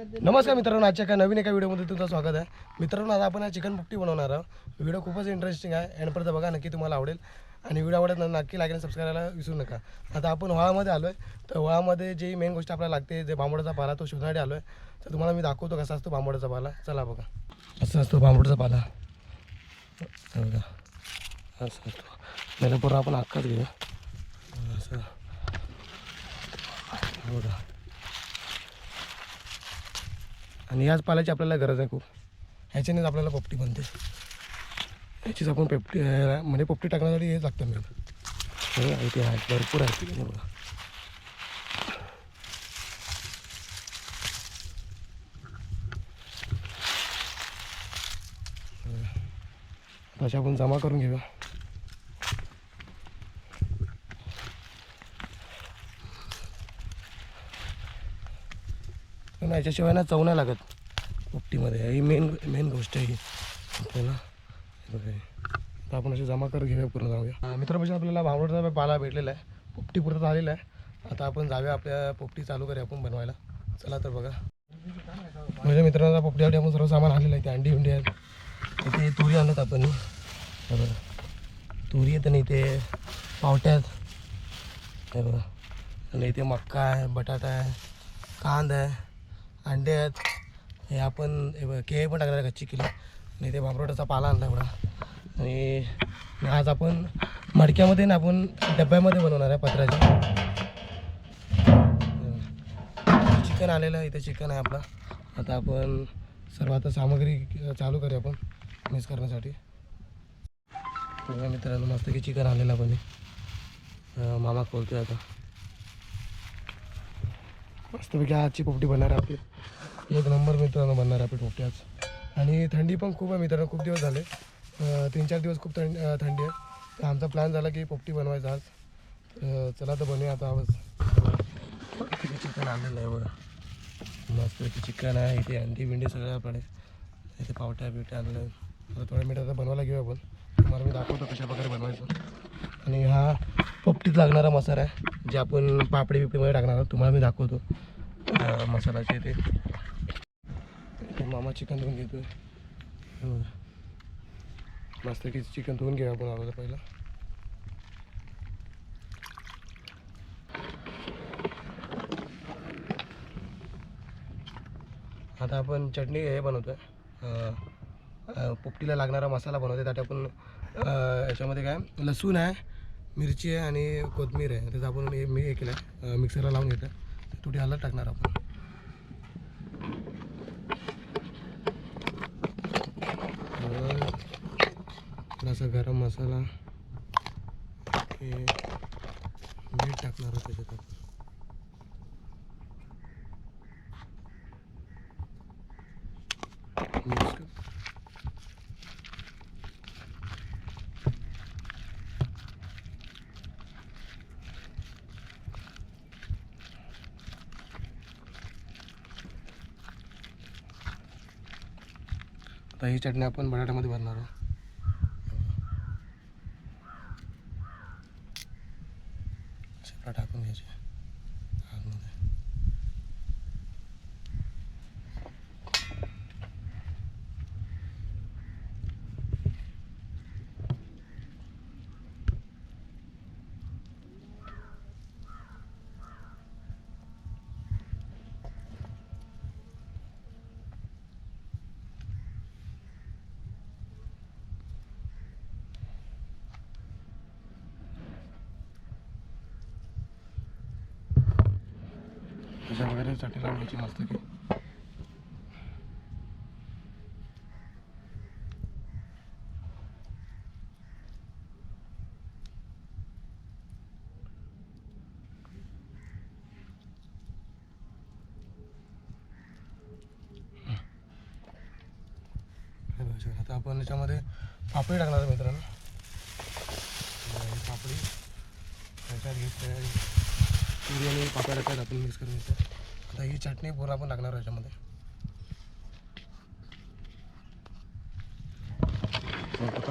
नमस्कार मित्रांनो आजच्या एका नवीन एका व्हिडिओमध्ये तुमचं स्वागत आहे. मित्रांनो आता आपण चिकन पुट्टी बनवणार आहोत. व्हिडिओ खूपच इंटरेस्टिंग आहे एंडपर्यंत बघा नक्की तुम्हाला आवडेल. आणि व्हिडिओ आवडत नक्की लागेल सबस्क्राईब करायला विसरू नका. आता आपण व्हाळामध्ये आलो आहे तर व्हाळामध्ये जी मेन गोष्ट आपल्याला लागते जे बांबोड्याचा पाला तो शोधण्यासाठी आलो आहे तर तुम्हाला मी दाखवतो कसा असतो बांबोड्याचा पाला. चला बघा. असं असतो बांबोड्याचा पाला. बघा. असं असतो. नाही पूर्ण आपण अख्खाच घेऊ असं. बघा. आणि याच पाल्याची आपल्याला गरज आहे खूप. ह्याच्यानेच आपल्याला पोपटी बनते. ह्याचीच आपण पेपटी म्हणजे पोपटी टाकण्यासाठी हेच लागतं मिळतं बघा इथे आहे भरपूर आहे बघा. तसे आपण जमा करून घेऊया. पण याच्याशिवाय ना चव नाही लागत. पोपटीमध्ये. ही मेन मेन गोष्ट आहे ही. आपल्याला तर आपण असे जमा कर घेऊया पूर्ण जाऊया. मित्रापासून आपल्याला भावडचा पाला भेटलेला आहे. पोपटी पुरतं आलेला आहे. आता आपण जाऊया आपल्या पोपटी चालू करूया आपण बनवायला. चला तर बघा. म्हणजे माझ्या मित्रांना पोपटीसाठी आपण सर्व सामान आणलेलं आहे. ते अंडी उंडी आहेत. इथे तुरी आणत आपण. बघा. तुरी आहेत आणि इथे पावट्यात हे बघा. आणि इथे मक्का आहे बटाटा आहे कांदा आहे. अंडे आहेत. हे आपण केळी पण टाकणार आहे कच्ची किलो आणि ते बाबरोटाचा पाला आणला एवढा. आणि आज आपण मडक्यामध्ये ना आपण डब्यामध्ये बनवणार आहे पत्राच्या चिकन आलेलं आहे इथे चिकन आहे आपला. आता आपण सर्व आता सामग्री चालू करूया आपण मिक्स करण्यासाठी. बघा मित्रांनो मस्त की चिकन आलेलं आपण मामा खोलतोय आता. मस्तपैकी आजची पोपटी बनणार आहे आपली. एक नंबर मित्रांनो बनणार आहे आपली पोपटी आज आणि थंडी पण खूप आहे मित्रांनो खूप दिवस झाले. तीन चार दिवस खूप थंड थंडी आहे. तर आमचा प्लॅन झाला की पोपटी बनवायचा आज. चला तर बनवूया आता आवाज. चिकन आणलेलं आहे बघा. मस्तपैकी चिकन आहे इथे अंडी बिंडी सगळं आपल्याकडे इथे पावट्या बिवट्या आणलं. आता थोड्या मिनिटात बनवायला घेऊ आपण. तुम्हाला मी दाखवतो कशा प्रकारे बनवायचं. आणि हा पोपटीत लागणारा मसाला आहे जे आपण पापडी बिपडीमध्ये टाकणार आहोत तुम्हाला मी दाखवतो. मसाल्याचे ते. मामा चिकन धुवून घेतोय. मस्त की चिकन धुवून घेऊया आपण अगोदर पहिला. आता आपण चटणी हे बनवतो आहे पोपटीला लागणारा मसाला बनवतो त्यात आपण याच्यामध्ये काय लसूण आहे मिरची आहे आणि कोथिंबीर आहे. त्याचं आपण हे मी हे केलं आहे मिक्सरला लावून घेतं थोडी हलत टाकणार आपण तर थोडासा गरम मसाला. हे मीठ टाकणार होतं त्याच्यात. आता ही चटणी आपण बटाट्यामध्ये भरणार आहोत शेपटा टाकून घ्यायचे आतमध्ये अशा वगैरे चटणी लावून मस्त की. आता आपण याच्यामध्ये पापडी टाकणार मित्रांनो. पापडी त्याच्यात घेतली बिर्याणी पापड टाकतात आपण मिक्स करून घेतो आता ही चटणी पुरा पण लागणार याच्यामध्ये.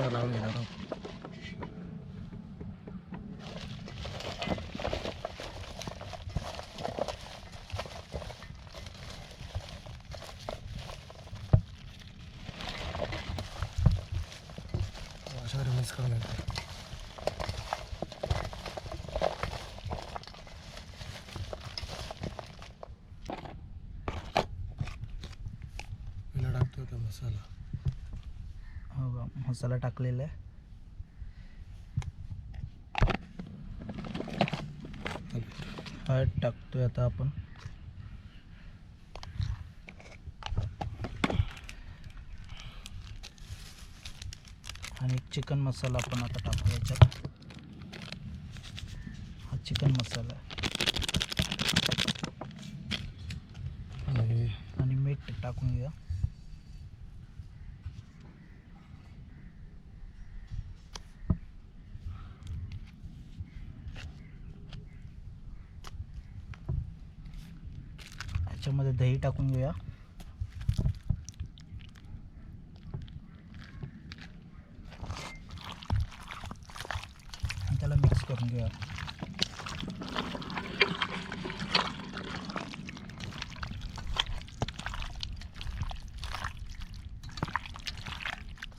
लावून घेणार आहोत? अशा मिक्स करून घेतो मसाला टाकलेला आहे. हळद टाकतोय आता आपण. आणि चिकन मसाला आपण आता टाकू याच्यात. हा चिकन मसाला. आहे आणि आणि मीठ टाकून घ्या याच्यामध्ये दही टाकून घेऊया. त्याला मिक्स करून घेऊया.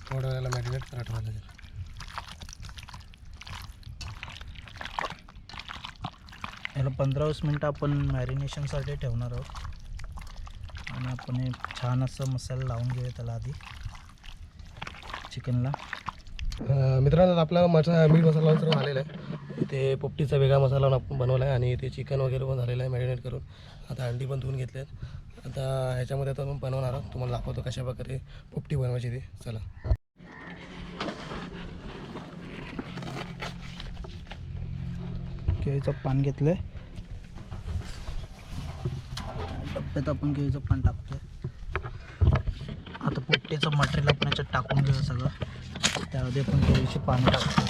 थोड्या वेळेला मॅरिनेट करा ठेवायला लागेल. याला पंधरा वीस मिनटं आपण मॅरिनेशनसाठी ठेवणार आहोत. आपण एक छान असं मसाला लावून घेऊया त्याला आधी. चिकनला. मित्रांनो आपला मसा मीठ मसाला सर्व आलेला आहे. इथे पोपटीचा वेगळा मसाला आपण बनवला आहे आणि इथे चिकन वगैरे पण झालेलं आहे मॅरिनेट करून. आता अंडी पण धुवून घेतले आहेत आता ह्याच्यामध्ये आता आपण बनवणार आहोत. तुम्हाला दाखवतो कशा प्रकारे पोपटी बनवायची ती. चला. केळीचं पान घेतलं आहे डब्यात आपण केळीचं पान टाकतोय. आता पोपटीचं मटेरियल आपण याच्यात टाकून घेऊ सगळं. त्यामध्ये आपण थोडीशी पाणी टाकतो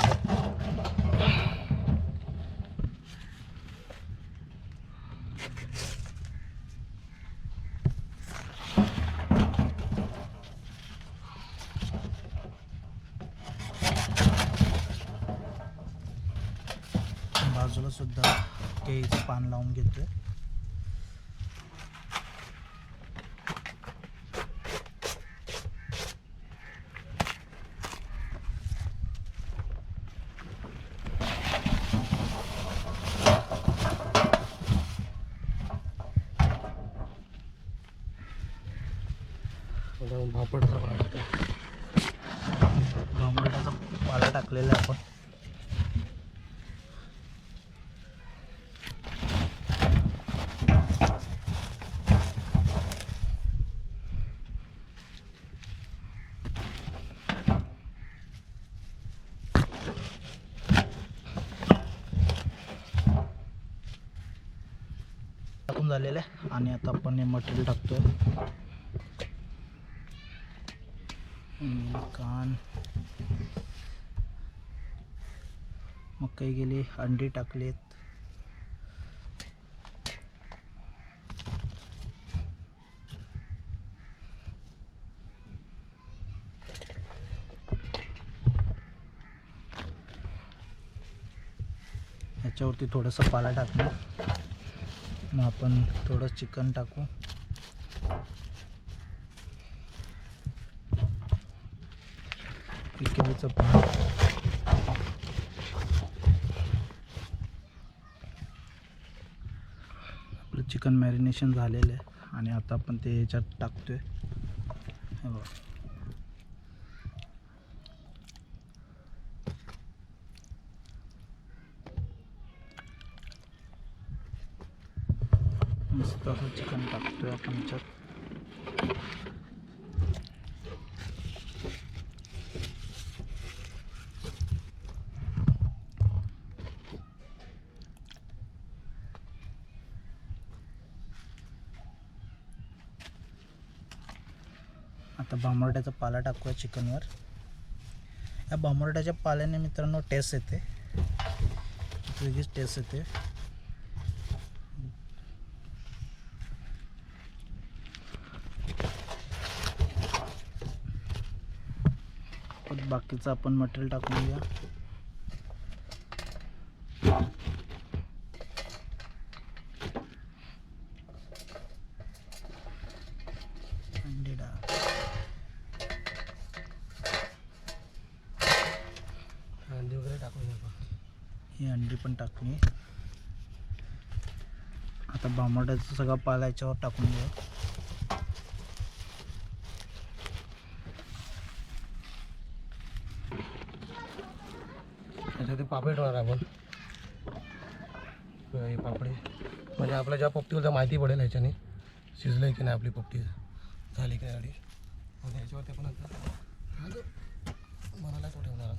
बाजूला सुद्धा केळीचं पान लावून घेतोय. आता भापडचा पण टोमॅटोचा पाला टाकलेला आहे आपण. टाकून झालेलं आहे. आणि आता आपण हे मटेरियल टाकतोय. कान. कान मकई गेली अंडी टाकलेत. ह्याच्यावरती थोडंसं पाला टाकणार मग आपण थोडं चिकन टाकू. केळीचं आपलं चिकन मॅरिनेशन झालेलं आहे आणि आता आपण ते याच्यात टाकतोय. बघा. मस्त असं चिकन टाकतोय आपण याच्यात. आता भांबरट्याचा पाला टाकूया चिकनवर. या बांबरट्याच्या पाल्याने मित्रांनो टेस्ट येते. वेगळीच टेस्ट येते. बाकीचं आपण मटेरियल टाकून घ्या अंडी डाळ ही अंडी पण टाकली आता सगळा पाला याच्यावर टाकून देऊ. त्याच्यात ते पापड ठेवणार आपण. हे पापडे. म्हणजे आपल्या ज्या पोपटीवरचा माहिती पडेल ह्याच्याने. शिजलं की नाही आपली पोपटी? झाली की नाही गाडी आणि ह्याच्यावरती पण आता मनाला तो ठेवणार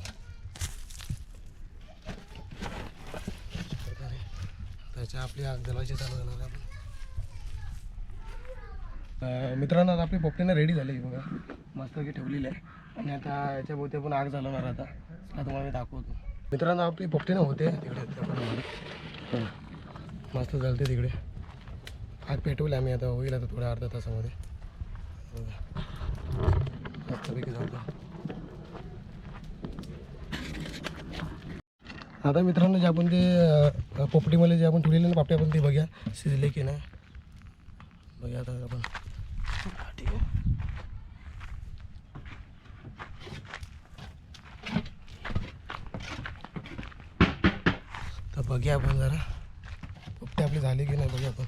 त्याच्या आपली आग जलवायची चालू करणार आपण. मित्रांनो आता आपली पोपटीनं रेडी झाली बघा. मस्त की ठेवलेली आहे. आणि आता याच्या भोवती आपण आग झालवणार आता. आता तुम्हाला मी दाखवतो. मित्रांनो आपली पोपटीनं होते. तिकडे मस्त झालं ते मस्त तिकडे. आग पेटवली आम्ही आता. होईल आता थोड्या अर्धा तासामध्ये. मस्तपैकी जाऊ आता मित्रांनो जे आपण ते पोपटीमध्ये जे आपण ठेवलेले ना पापटी आपण ते बघ्या. शिजले की नाही. बघूया आता आपण. हा, तर बघूया आपण जरा. पोपटी आपली झाले की नाही बघूया आपण.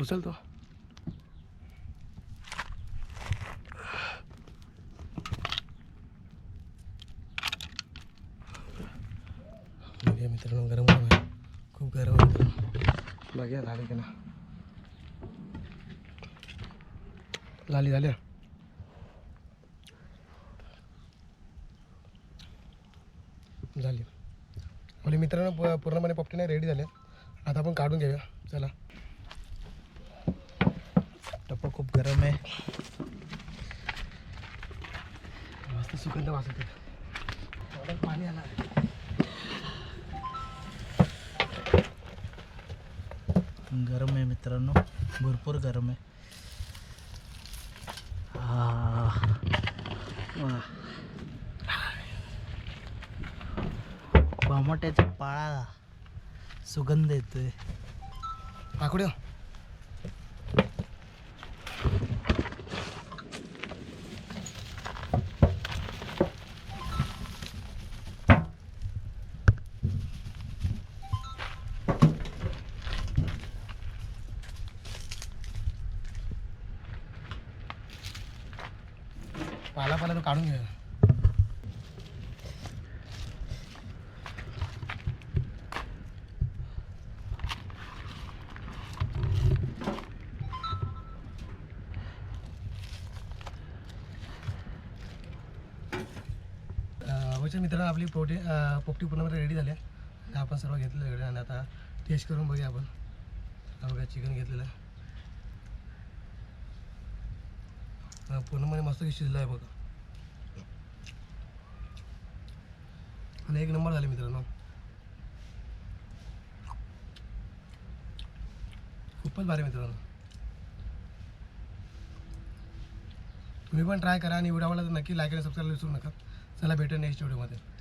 उचलतो बघूया मित्रांनो गरम गरम आहे खूप गरम आहे मित्रांनो बघूया झाली की ना झाली. झाल्या झाली. आपले मित्रांनो पूर्णपणे पपटी नाही रेडी झाले आता आपण काढून घेऊया. चला. टप्पा खूप गरम आहे. मस्त सुगंध वाचत पाणी आला. गरम आहे मित्रांनो. भरपूर गरम आहे. आह. पाळा सुगंध येतोय. काकड्या पाला पाला तो काढून घ्या अवश्य मित्रांनो आपली पोटी पोपटी पूर्णपणे रेडी झाली आहे. आपण सर्व घेतलेलं आणि आता टेस्ट करून बघूया आपण. बघा चिकन घेतलेलं आहे. अं, पूर्णपणे मस्त शिजलं आहे बघा. आणि एक नंबर झाले मित्रांनो. खूपच भारी मित्रांनो. तुम्ही पण ट्राय करा आणि व्हिडिओ आवडला तर नक्की लाईक आणि सबस्क्राईब विसरू नका. चला भेटू नेक्स्ट व्हिडिओमध्ये